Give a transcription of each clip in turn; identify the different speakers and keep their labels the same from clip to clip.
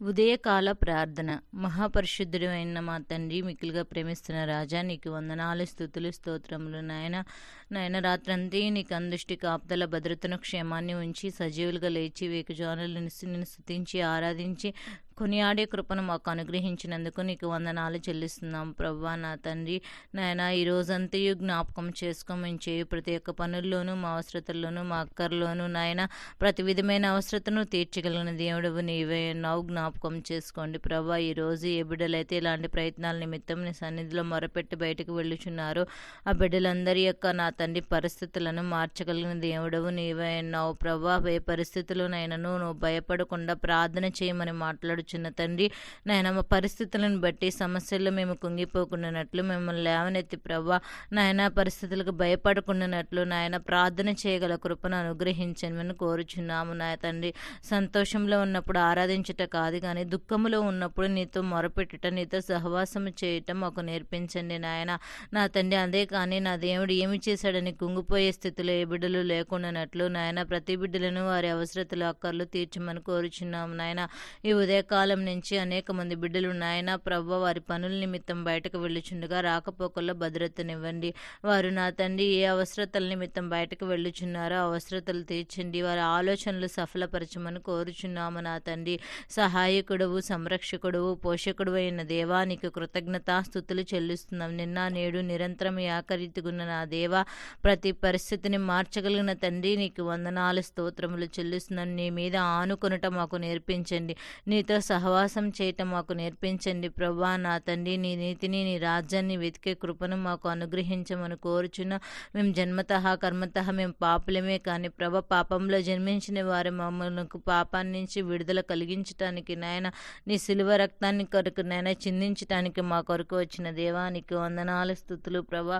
Speaker 1: ఉదయకాల ప్రార్థన. మహాపరిశుద్ధుడు అయిన మా తండ్రి మిక్కులుగా ప్రేమిస్తున్న రాజా నీకు వందనాలు స్థుతులు స్తోత్రములు నాయన. నాయన రాత్రంతా నీకు అందుష్టి కాపుదల భద్రతను క్షేమాన్ని ఉంచి సజీవులుగా లేచి వేకుజానులు నిన్ను స్థుతించి ఆరాధించి కొనియాడే కృపను మాకు అనుగ్రహించినందుకు నీకు వందనాలు చెల్లిస్తున్నాం. ప్రవ్వా నా తండ్రి నాయన ఈ రోజంతయు జ్ఞాపకం చేసుకోమని చేయు ప్రతి ఒక్క పనుల్లోనూ మా అవసరతల్లోనూ మా అక్కర్లోనూ నాయన ప్రతి విధమైన అవసరతను తీర్చగలిగిన దేవుడు నీవే నావు జ్ఞాపకం చేసుకోండి. ప్రభా ఈ రోజు ఏ బిడ్డలైతే ఇలాంటి ప్రయత్నాల నిమిత్తం నీ సన్నిధిలో మొరపెట్టి బయటకు వెళ్ళుచున్నారో ఆ బిడ్డలందరి యొక్క నా తండ్రి పరిస్థితులను మార్చగలిగిన దేవుడవు నీవే నావు ప్రభా ఏ పరిస్థితుల్లోనైనాను నువ్వు భయపడకుండా ప్రార్థన చేయమని మాట్లాడు చిన్న తండ్రి నాయన మా పరిస్థితులను బట్టి సమస్యల్లో మేము కుంగిపోకుండానట్లు మిమ్మల్ని లేవనెత్తి ప్రభా నాయన పరిస్థితులకు భయపడకుండానట్లు నాయన ప్రార్థన చేయగల కృపను అనుగ్రహించమని కోరుచున్నాము నాయ తండ్రి. సంతోషంలో ఉన్నప్పుడు ఆరాధించుట కాదు కానీ దుఃఖంలో ఉన్నప్పుడు నీతో మొరపెట్టుట నీతో సహవాసం చేయటం మాకు నేర్పించండి నాయన. నా తండ్రి అదే కానీ నా దేవుడు ఏమి చేశాడని కుంగిపోయే స్థితిలో ఏ బిడ్డలు లేకుండానట్లు నాయన ప్రతి బిడ్డలను వారి అవసరతలు అక్కర్లు తీర్చమని కోరుచున్నాము నాయన. ఈ ఉదయకాలం కాలం నుంచి అనేక మంది బిడ్డలు నాయన ప్రవ్వ వారి పనుల నిమిత్తం బయటకు వెళ్ళుచుండగా రాకపోకల్లో భద్రతనివ్వండి వారు నా తండ్రి ఏ అవసరతల నిమిత్తం బయటకు వెళ్ళుచున్నారో ఆ అవసరతలు తీర్చండి. వారి ఆలోచనలు సఫలపరచమని కోరుచున్నాము నా తండ్రి. సహాయకుడువు సంరక్షకుడువు పోషకుడు అయిన దేవానికి కృతజ్ఞతాస్థుతులు చెల్లిస్తున్నాం. నిన్న నేడు నిరంతరం ఏకరీతిగున్న నా దేవా ప్రతి పరిస్థితిని మార్చగలిగిన తండ్రి నీకు వందనాలు స్తోత్రములు చెల్లిస్తున్నాను. నీ మీద ఆనుకునటం మాకు నేర్పించండి. నీతో సహవాసం చేయటం మాకు నేర్పించండి ప్రభా. నా తండ్రి నీ నీతిని నీ రాజ్యాన్ని వెతికే కృపను మాకు అనుగ్రహించమని కోరుచున్న. మేము జన్మతః కర్మతః మేము పాపులమే కానీ ప్రభ పాపంలో జన్మించిన వారు మమ్మల్ని పాపాన్ని నుంచి విడుదల కలిగించటానికి నాయన నీ సిలువ రక్తాన్ని కొరకు నాయన చిందించటానికి మా కొరకు వచ్చిన దేవానికి వందనాలు స్థుతులు ప్రభా.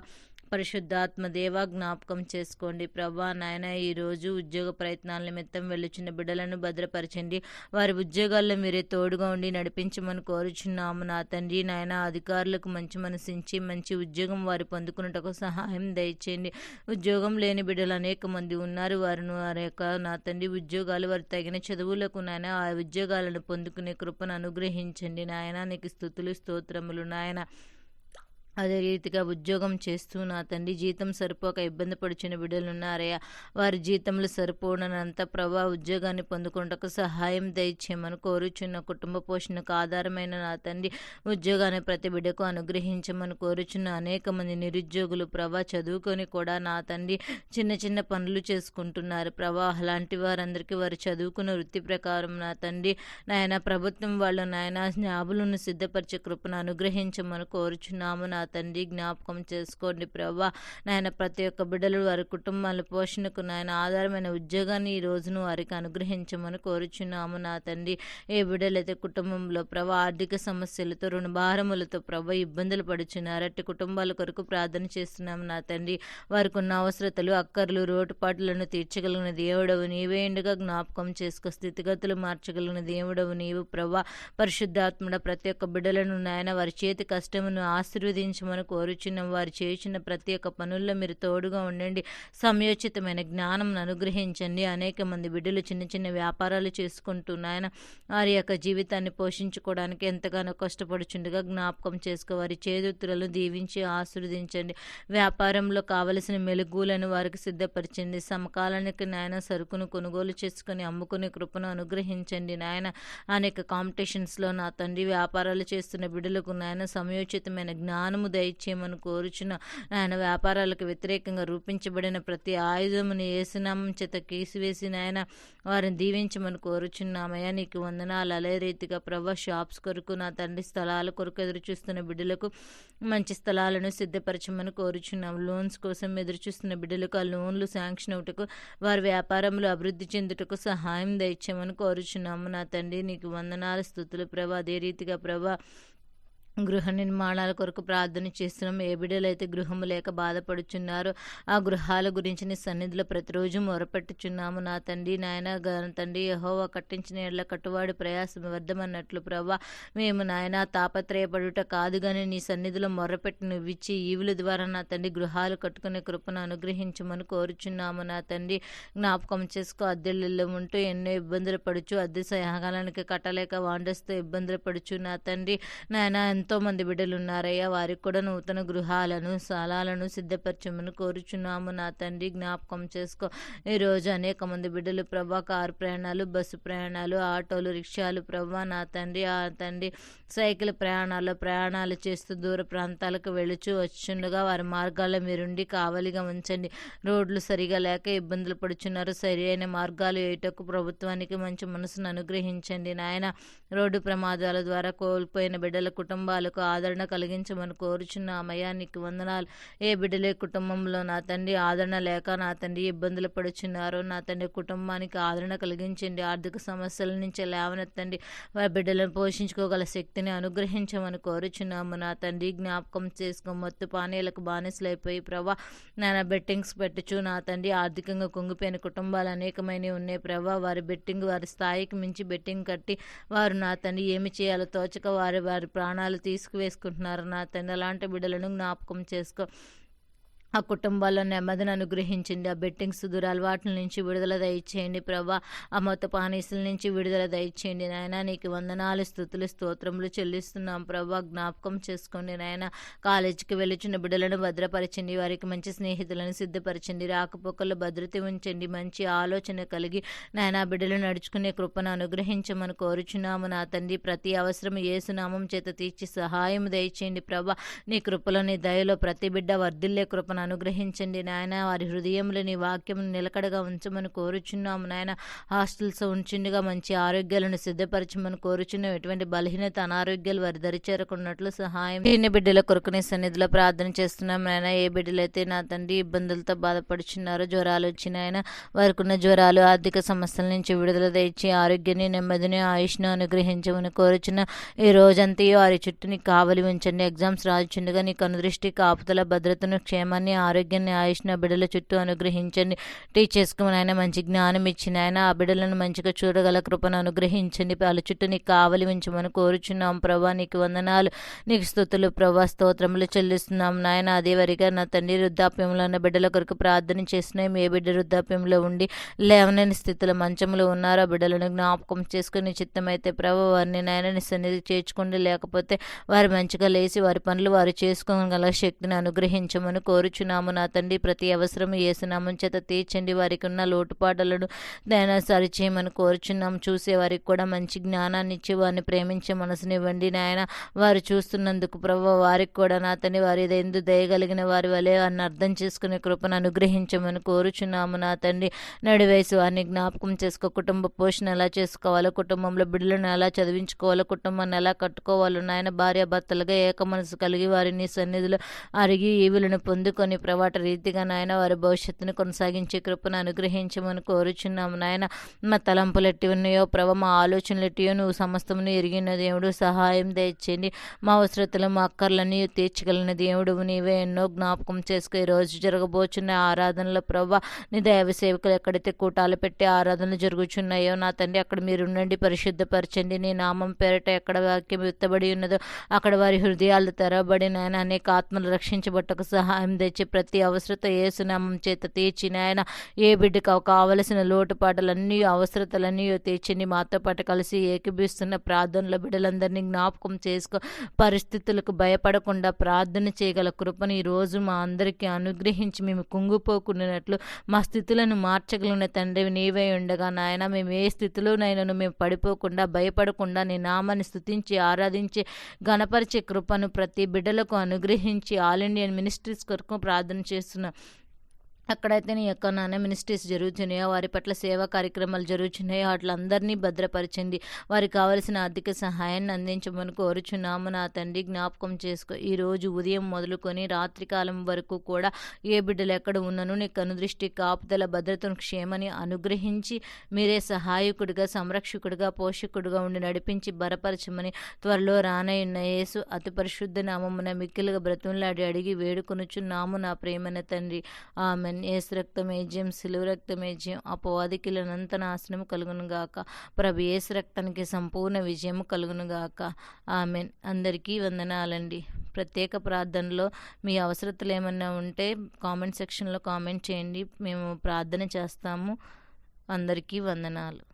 Speaker 1: పరిశుద్ధాత్మదేవ జ్ఞాపకం చేసుకోండి. ప్రభా నాయన ఈరోజు ఉద్యోగ ప్రయత్నాల నిమిత్తం వెళ్ళుచున్న బిడ్డలను భద్రపరచండి. వారి ఉద్యోగాల్లో మీరే తోడుగా ఉండి నడిపించమని కోరుచున్నాము నా తండ్రి. నాయన అధికారులకు మంచి మనసించి మంచి ఉద్యోగం వారు పొందుకున్నటకు సహాయం దయచేయండి. ఉద్యోగం లేని బిడ్డలు అనేక మంది ఉన్నారు. వారిని వారి యొక్క నా తండ్రి ఉద్యోగాలు వారు తగిన చదువులకు నాయన ఆ ఉద్యోగాలను పొందుకునే కృపను అనుగ్రహించండి. నాయన నీకు స్థుతులు స్తోత్రములు నాయన. అదే రీతిగా ఉద్యోగం చేస్తూ నా తండ్రి జీతం సరిపోక ఇబ్బంది పడుచున్న బిడ్డలు ఉన్నారయ్యా. వారి జీతంలో సరిపోనంత ప్రభా ఉద్యోగాన్ని పొందుకుంటకు సహాయం దయచేయమని కోరుచున్న కుటుంబ పోషణకు ఆధారమైన నా తండ్రి ఉద్యోగాన్ని ప్రతి బిడ్డకు అనుగ్రహించమని కోరుచున్న అనేక మంది నిరుద్యోగులు ప్రభా చదువుకొని కూడా నా తండ్రి చిన్న చిన్న పనులు చేసుకుంటున్నారు. ప్రభా అలాంటి వారందరికీ వారు చదువుకున్న వృత్తి ప్రకారం నా తండ్రి నాయన ప్రభుత్వం వాళ్ళు నాయన జ్ఞాబులను సిద్ధపరిచే కృపను అనుగ్రహించమని కోరుచున్నాము. నా తండ్రి జ్ఞాపకం చేసుకోండి ప్రభా. నాయన ప్రతి ఒక్క బిడ్డలు వారి కుటుంబాల పోషణకు నాయన ఆధారమైన ఉద్యోగాన్ని ఈ రోజును వారికి అనుగ్రహించమని కోరుచున్నాము నా తండ్రి. ఏ బిడ్డలైతే కుటుంబంలో ప్రభా ఆర్థిక సమస్యలతో రుణభారములతో ప్రభా ఇబ్బందులు పడుచున్నారు అట్టి కుటుంబాల కొరకు ప్రార్థన చేస్తున్నాము నా తండ్రి. వారికి ఉన్న అవసరతలు అక్కర్లు రోటుపాట్లను తీర్చగలిగిన దేవుడవు నీవే. ఎండుగా జ్ఞాపకం చేసుకో స్థితిగతులు మార్చగలిగిన దేవుడవు నీవు ప్రభా. పరిశుద్ధాత్ముడ ప్రతి ఒక్క బిడ్డలను నాయన వారి చేతి కష్టమును ఆశీర్వదించమని కోరుచున్నాం వారు చేయుచున్న ప్రతి ఒక్క పనుల్లో మీరు తోడుగా ఉండండి. సమయోచితమైన జ్ఞానం అనుగ్రహించండి. అనేక మంది బిడ్డలు చిన్న చిన్న వ్యాపారాలు చేసుకుంటూ నాయన వారి యొక్క జీవితాన్ని పోషించుకోవడానికి ఎంతగానో కష్టపడుచుండగా జ్ఞాపకం చేసుకో వారి చేదుతులను దీవించి ఆశీర్వదించండి. వ్యాపారంలో కావలసిన మెలుగులను వారికి సిద్ధపరిచండి. సమకాలానికి నాయన సరుకును కొనుగోలు చేసుకుని అమ్ముకునే కృపను అనుగ్రహించండి. నాయన అనేక కాంపిటీషన్స్లో నా తండ్రి వ్యాపారాలు చేస్తున్న బిడ్డలకు నాయన సమయోచితమైన జ్ఞానం జ్ఞానము దయచేయమని కోరుచున్న ఆయన వ్యాపారాలకు వ్యతిరేకంగా రూపించబడిన ప్రతి ఆయుధమును ఏసునామం చేత కీసివేసి నాయన వారిని దీవించమని కోరుచున్నామయ్యా. నీకు వందనాలు. అలే రీతిగా ప్రభా షాప్స్ కొరకు నా తండ్రి స్థలాల కొరకు ఎదురు చూస్తున్న బిడ్డలకు మంచి స్థలాలను సిద్ధపరచమని కోరుచున్నాం. లోన్స్ కోసం ఎదురు చూస్తున్న బిడ్డలకు ఆ లోన్లు శాంక్షన్ అవుటకు వారి వ్యాపారంలో అభివృద్ధి చెందుటకు సహాయం దయచేయమని కోరుచున్నాము. నా తండ్రి నీకు వందనాల. స్థుతులు. ప్రభా అదే రీతిగా ప్రభా గృహ నిర్మాణాల కొరకు ప్రార్థన చేస్తున్నాం. ఏ బిడ్డలైతే గృహము లేక బాధపడుచున్నారో. ఆ గృహాల గురించి నీ సన్నిధిలో ప్రతిరోజు మొరపెట్టుచున్నాము. నా తండ్రి నాయన తండ్రి యహోవా కట్టించిన ఎడ్ల కట్టువాడి ప్రయాసం వ్యర్థమన్నట్లు ప్రభా మేము నాయన తాపత్రయపడుట కాదు కానీ నీ సన్నిధిలో మొర్రపెట్టి నువ్విచ్చి ఈవుల ద్వారా నా తండ్రి గృహాలు కట్టుకునే కృపను అనుగ్రహించమని కోరుచున్నాము. నా తండ్రి జ్ఞాపకం చేసుకో. అద్దెల్లో ఉంటూ ఎన్నో ఇబ్బందులు పడుచు. అద్దె సహకాలానికి కట్టలేక వాండస్తూ ఇబ్బందులు పడుచు. నా తండ్రి నాయన ఎంతో మంది బిడ్డలు ఉన్నారయ్యా వారికి కూడా నూతన గృహాలను స్థలాలను సిద్ధపరచమని కోరుచున్నాము. నా తండ్రి జ్ఞాపకం చేసుకో. ఈరోజు అనేక మంది బిడ్డలు ప్రభా కారు ప్రయాణాలు బస్సు ప్రయాణాలు ఆటోలు రిక్షాలు ప్రభా నా తండ్రి ఆ తండ్రి సైకిల్ ప్రయాణాల్లో ప్రయాణాలు చేస్తూ దూర ప్రాంతాలకు వెళుచు వచ్చుండగా వారి మార్గాల్లో మీరుండి కావలిగా ఉంచండి. రోడ్లు సరిగా లేక ఇబ్బందులు పడుచున్నారు. సరి అయిన మార్గాలు వేయటకు ప్రభుత్వానికి మంచి మనసును అనుగ్రహించండి. నాయన రోడ్డు ప్రమాదాల ద్వారా కోల్పోయిన బిడ్డల కుటుంబ కుటుంబాలకు ఆదరణ కలిగించమని కోరుచున్న నీకు వందనాలు. ఏ బిడ్డలే కుటుంబంలో నా తండ్రి ఆదరణ లేక నా తండ్రి ఇబ్బందులు పడుచున్నారు నా తండ్రి కుటుంబానికి ఆదరణ కలిగించండి. ఆర్థిక సమస్యల నుంచి లేవనెత్తండి. వారి బిడ్డలను పోషించుకోగల శక్తిని అనుగ్రహించమని కోరుచున్నాము నా తండ్రి జ్ఞాపకం చేసుకో. మత్తు పానీయాలకు బానిసలైపోయి ప్రభా నాన్న బెట్టింగ్స్ పెట్టుచు. నా తండ్రి ఆర్థికంగా కుంగిపోయిన కుటుంబాలు అనేకమైనవి ఉన్నాయి ప్రభా. వారి బెట్టింగ్ వారి స్థాయికి మించి బెట్టింగ్ కట్టి వారు నా తండ్రి ఏమి చేయాలో తోచక వారి వారి ప్రాణాలు తీసుకువేసుకుంటున్నారు నా తండ్రి అలాంటి బిడ్డలను జ్ఞాపకం చేసుకో. ఆ కుటుంబాల్లో నెమ్మదిని అనుగ్రహించండి. ఆ బెట్టింగ్స్ దురలవాట్ల నుంచి విడుదల దయచేయండి ప్రభా. ఆ మొత్త పానీసుల నుంచి విడుదల దయచేయండి నాయన. నీకు వందనాలు స్థుతులు స్తోత్రములు చెల్లిస్తున్నాం ప్రభా. జ్ఞాపకం చేసుకోండి నాయన. కాలేజీకి వెళ్ళుచున్న బిడ్డలను భద్రపరచండి. వారికి మంచి స్నేహితులను సిద్ధపరచండి. రాకపోకల్లో భద్రత ఉంచండి. మంచి ఆలోచన కలిగి నాయన బిడ్డలు నడుచుకునే కృపను అనుగ్రహించమని కోరుచున్నాము. నా తండ్రి ప్రతి అవసరం ఏసునామం చేత తీర్చి సహాయం దయచేయండి ప్రభా. నీ కృపలో నీ దయలో ప్రతి బిడ్డ వర్ధిల్లే కృపను అనుగ్రహించండి నాయన. వారి హృదయంలో నీ వాక్యం నిలకడగా ఉంచమని కోరుచున్నాము నాయన. హాస్టల్స్ ఉంచుండగా మంచి ఆరోగ్యాలను సిద్ధపరచమని కోరుచున్నాం ఎటువంటి బలహీనత అనారోగ్యాలు వారి దరి చేరకున్నట్లు సహాయం చిన్న బిడ్డల కొరకుని సన్నిధిలో ప్రార్థన చేస్తున్నాం నాయన. ఏ బిడ్డలైతే నా తండ్రి ఇబ్బందులతో బాధపడుచున్నారో జ్వరాలు వచ్చినాయన వారికి ఉన్న జ్వరాలు ఆర్థిక సమస్యల నుంచి విడుదల తెచ్చి ఆరోగ్యాన్ని నెమ్మదిని ఆయుష్ను అనుగ్రహించమని కోరుచున్న ఈ రోజంతా వారి చుట్టూని కావలి ఉంచండి. ఎగ్జామ్స్ రాచుండగా నీ కనుదృష్టి కాపుతల భద్రతను క్షేమాన్ని ఆరోగ్యాన్ని ఆయుష్ను బిడ్డల చుట్టూ అనుగ్రహించండి. టీచర్స్కి నాయన మంచి జ్ఞానం ఇచ్చిన ఆయన ఆ బిడ్డలను మంచిగా చూడగల కృపను అనుగ్రహించండి. వాళ్ళ చుట్టూ నీకు కావలి ఉంచమని కోరుచున్నాం. ప్రభా నీకు వందనాలు. నీకు స్థుతులు ప్రభా స్తోత్రములు చెల్లిస్తున్నాం. నాయన అదే వరిగా నా తండ్రి వృద్ధాప్యంలో ఉన్న బిడ్డల కొరకు ప్రార్థన చేసిన ఏ బిడ్డ వృద్ధాప్యంలో ఉండి లేవనని స్థితిలో మంచంలో ఉన్నారో ఆ బిడ్డలను జ్ఞాపకం చేసుకుని చిత్తమైతే ప్రభు వారిని నాయన నీ సన్నిధి చేర్చుకోండి. లేకపోతే వారు మంచిగా లేచి వారి పనులు వారు చేసుకోగల శక్తిని అనుగ్రహించమని కోరుచు కోరుచున్నాము నా తండ్రి ప్రతి అవసరం ఏసునామం చేత తీర్చండి. వారికి ఉన్న లోటుపాటలను దైనా సరిచేయమని కోరుచున్నాం. చూసే వారికి కూడా మంచి జ్ఞానాన్ని ఇచ్చి వారిని ప్రేమించే మనసునివ్వండి నాయన. వారు చూస్తున్నందుకు ప్రభు వారికి కూడా నా తండ్రి వారి ఎందు దయగలిగిన వారి వలె అని అర్థం చేసుకునే కృపను అనుగ్రహించమని కోరుచున్నాము నా తండ్రి. నడివేసి వారిని జ్ఞాపకం చేసుకో. కుటుంబ పోషణ ఎలా చేసుకోవాలో కుటుంబంలో బిడ్డలను ఎలా చదివించుకోవాలో కుటుంబాన్ని ఎలా కట్టుకోవాలో నాయన. భార్య భర్తలుగా ఏక మనసు కలిగి వారిని సన్నిధిలో అరిగి ఈవులను పొందుకొని ప్రవాట రీతిగా నాయన వారి భవిష్యత్తును కొనసాగించే కృపను అనుగ్రహించమని కోరుచున్నాము నాయన. మా తలంపులు ఎట్టి ఉన్నాయో ప్రభ మా ఆలోచనలు ఎట్టియో నువ్వు సమస్తమును ఎరిగిన దేవుడు సహాయం దయచేయండి. మా అవసరతలు మా అక్కర్లని తీర్చగలిగిన దేవుడు నీవే ఎన్నో జ్ఞాపకం చేసుకో ఈ రోజు జరగబోచున్న ఆరాధనల ప్రభ నీ దైవ సేవకులు ఎక్కడైతే కూటాలు పెట్టి ఆరాధనలు జరుగుచున్నాయో నా తండ్రి అక్కడ మీరుండండి పరిశుద్ధపరచండి. నీ నామం పేరట ఎక్కడ వాక్యం ఎత్తబడి ఉన్నదో అక్కడ వారి హృదయాలు తెరబడి నాయన అనేక ఆత్మలు రక్షించబట్టకు సహాయం తెచ్చి ప్రతి అవసరత ఏసునామం చేత తీర్చి నాయన ఏ బిడ్డకు కావలసిన లోటుపాటలన్నీ అవసరతలన్నీ తీర్చింది మాతో పాటు కలిసి ఏకీభిస్తున్న ప్రార్థనల బిడ్డలందరినీ జ్ఞాపకం చేసుకో. పరిస్థితులకు భయపడకుండా ప్రార్థన చేయగల కృపను ఈరోజు మా అందరికీ అనుగ్రహించి మేము కుంగిపోకుండానట్లు మా స్థితులను మార్చగలిగిన తండ్రి నీవే ఉండగా నాయన. మేము ఏ స్థితిలోనైనాను మేము పడిపోకుండా భయపడకుండా నీ నామాన్ని స్థుతించి ఆరాధించి గణపరిచే కృపను ప్రతి బిడ్డలకు అనుగ్రహించి ఆల్ ఇండియన్ మినిస్ట్రీస్ కొరకు ప్రార్థన చేస్తున్నాం. అక్కడైతే నీ యొక్క నాన్న మినిస్ట్రీస్ జరుగుతున్నాయో వారి పట్ల సేవా కార్యక్రమాలు జరుగుతున్నాయో వాటిలందరినీ భద్రపరచండి వారికి కావలసిన ఆర్థిక సహాయాన్ని అందించమని కోరుచున్నాము. నా తండ్రి జ్ఞాపకం చేసుకో. ఈ రోజు ఉదయం మొదలుకొని రాత్రికాలం వరకు కూడా ఏ బిడ్డలు ఎక్కడ ఉన్నను నీ కనుదృష్టి కాపుదల భద్రతను క్షేమని అనుగ్రహించి మీరే సహాయకుడిగా సంరక్షకుడిగా పోషకుడిగా ఉండి నడిపించి బలపరచమని త్వరలో రానయ్యున్న యేసు అతి పరిశుద్ధ నామమున మిక్కిలుగా బ్రతుములాడి అడిగి వేడుకొనుచున్నాము నా ప్రేమన తండ్రి. ఆమె ఏసు రక్తమేజ్యం సిలువ రక్తమేజ్యం అపవాదికిలనంత నాశనం కలుగును గాక. ప్రభు ఏసు రక్తానికి సంపూర్ణ విజయం కలుగునుగాక ఆమెన్. అందరికీ వందనాలండి. ప్రత్యేక ప్రార్థనలో మీ అవసరతలు ఏమన్నా ఉంటే కామెంట్ సెక్షన్లో కామెంట్ చేయండి. మేము ప్రార్థన చేస్తాము. అందరికీ వందనాలు.